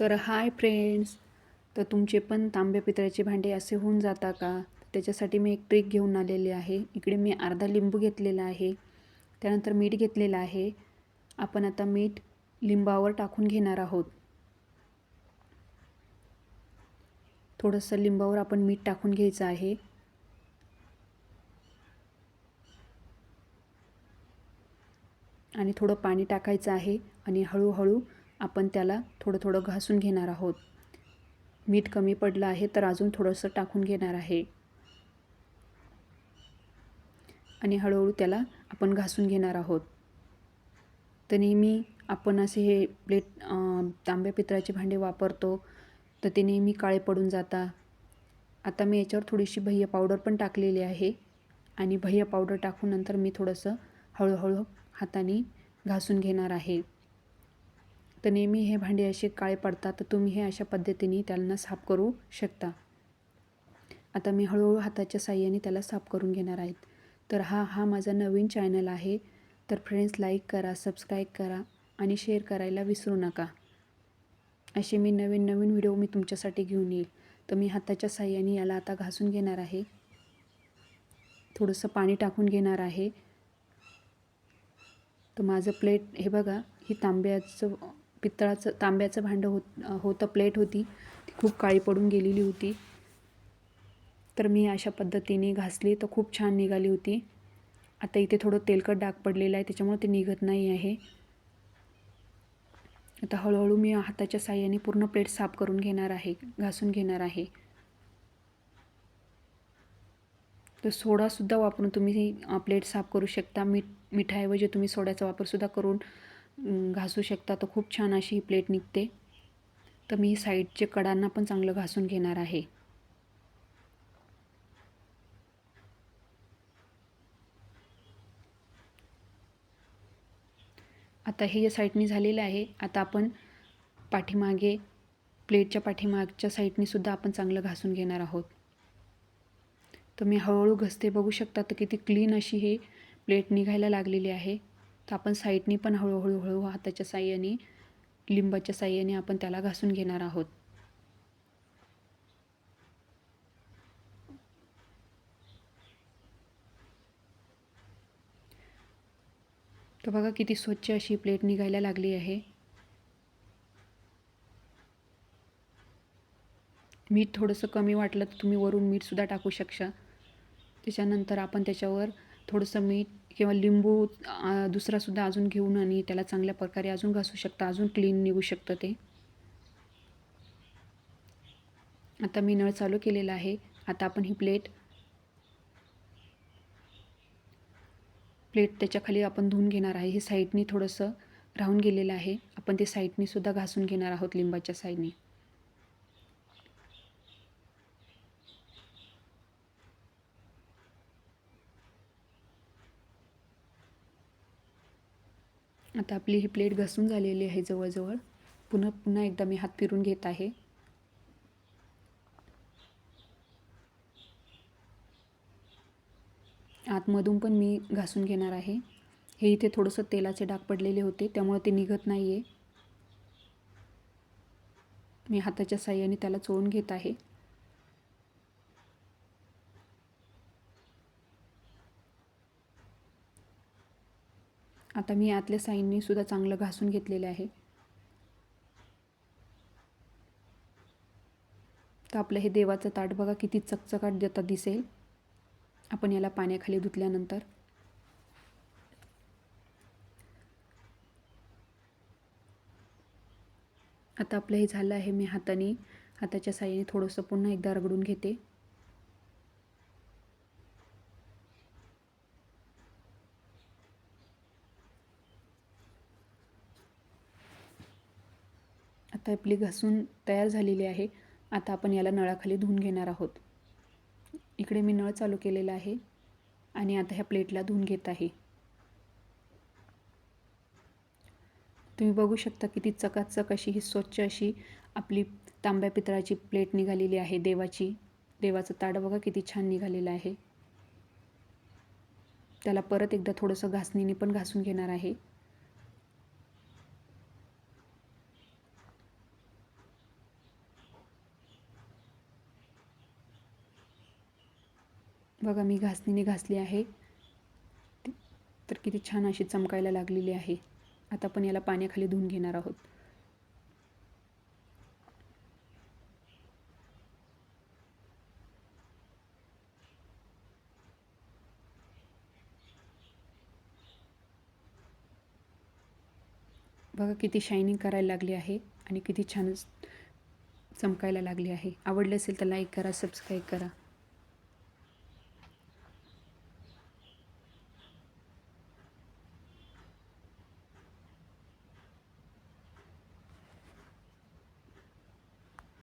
तर hi friends तर तुमचे पण तांब्या पितळ्याचे भांडे असे होऊन जाता का? त्याच्यासाठी मी एक ट्रिक घेऊन आलेली आहे. इकडे मी अर्धा लिंबू घेतलेला आहे. त्यानंतर मीठ घेतलेलं आहे. आपण आता मीठ लिंबावर टाकून घेणार आहोत. थोडंसं लिंबावर आपण मीठ टाकून घ्यायचं आहे. आणि थोडं पाणी टाकायचं आहे आणि हळूहळू आपण त्याला थोडं थोडं घासून घेणार आहोत. मीठ कमी पडलं आहे तर अजून थोडंसं टाकून घेणार आहे. आणि हळूहळू त्याला आपण घासून घेणार आहोत. तर नेहमी आपण असे हे प्लेट तांब्या पितळाचे भांडे वापरतो. तर ते नेहमी काळे पडून जाता आता मी याच्यावर थोडीशी भैया पावडर पण टाकलेली आहे. आणि भैया पावडर टाकून नंतर मी थोडंसं हळूहळू हाताने घासून घेणार आहे. तर नेहमी हे भांडे असे काळे पडतात तर तुम्ही हे अशा पद्धतीने त्यांना साफ करू शकता. आता मी हळूहळू हाताच्या साह्याने त्याला साफ करून घेणार आहेत तर हा हा माझा नवीन चॅनल आहे. तर फ्रेंड्स लाईक करा सबस्क्राईब करा आणि शेअर करायला विसरू नका. असे मी नवीन नवीन व्हिडिओ मी तुमच्यासाठी घेऊन येईल. तर मी हाताच्या साह्याने याला आता घासून घेणार आहे. थोडंसं पाणी टाकून घेणार आहे. तर माझं प्लेट हे बघा ही तांब्याचं पितळाचं तांब्याचं भांडं होत होतं प्लेट होती. ती खूप काळी पडून गेलेली होती. तर मी अशा पद्धतीने घासली. तर खूप छान निघाली होती. आता इथे थोडं तेलकट डाग पडलेलं आहे. त्याच्यामुळे ते निघत नाही आहे. आता हळूहळू मी हाताच्या साह्याने पूर्ण प्लेट साफ करून घेणार आहे. घासून घेणार आहे. तर सोडासुद्धा वापरून तुम्ही प्लेट साफ करू शकता. मीठ मिठाऐवजी तुम्ही सोड्याचा वापरसुद्धा करून घासू शकता. तर खूप छान अशी ही प्लेट निघते. तर मी साईडचे कडांना पण चांगलं घासून घेणार आहे. आता हे या साईडनी झालेलं आहे. आता आपण पाठीमागे प्लेटच्या पाठीमागच्या साईडनी सुद्धा आपण चांगलं घासून घेणार आहोत. तर मी हळूहळू घसते. बघू शकता तर किती क्लीन अशी हे प्लेट निघायला लागलेली आहे. तर आपण साईडनी पण हळूहळू हळू हाताच्या साह्याने लिंबाच्या साह्याने आपण त्याला घासून घेणार आहोत. तर बघा किती स्वच्छ अशी प्लेट निघायला लागली आहे. मीठ थोडंसं कमी वाटलं तर तुम्ही वरून मीठसुद्धा टाकू शकता त्याच्यानंतर आपण त्याच्यावर थोडंसं मीठ किंवा लिंबू दुसरासुद्धा अजून घेऊन आणि त्याला चांगल्या प्रकारे अजून घासू शकता अजून क्लीन निघू शकतं ते. आता मी नळ चालू केलेला आहे. आता आपण ही प्लेट प्लेट त्याच्याखाली आपण धुवून घेणार आहे. हे साईडनी थोडंसं राहून गेलेलं आहे. आपण ते साईडनीसुद्धा घासून घेणार आहोत लिंबाच्या साईडनी आता आपली ही प्लेट घसून झालेली आहे जवळजवळ. पुन्हा पुन्हा एकदा मी हात फिरून घेत आहे. आतमधून पण मी घासून घेणार आहे. हे इथे थोडंसं तेलाचे डाग पडलेले होते त्यामुळे ते निघत नाही आहे मी हाताच्या साह्याने त्याला चोळून घेत आहे. आता मी आतल्या साईंनीसुद्धा चांगलं घासून घेतलेलं आहे. तर आपलं हे देवाचं ताट बघा किती चकचकाट देता दिसेल. आपण याला पाण्याखाली धुतल्यानंतर. आता आपलं हे झालं आहे मी हाताने. हाताच्या साह्याने थोडंसं पुन्हा एकदा रगडून घेते. आता आपली घासून तयार झालेली आहे. आता आपण याला नळाखाली धुवून घेणार आहोत. इकडे मी नळ चालू केलेला आहे आणि आता ह्या प्लेटला धुवून घेत आहे. तुम्ही बघू शकता किती चकाचक अशी ही स्वच्छ अशी आपली तांब्या पितळाची प्लेट निघालेली आहे देवाची. देवाचं ताड बघा किती छान निघालेलं आहे. त्याला परत एकदा थोडंसं घासणीने पण घासून घेणार आहे. बघा मी घासणीने घासली आहे. तर किती छान अशी चमकायला लागलेली आहे. आता आपण याला पाण्याखाली धुवून घेणार आहोत. बघा किती शायनिंग करायला लागली आहे आणि किती छान चमकायला लागली आहे. आवडले असेल तर लाईक करा सबस्क्राईब करा.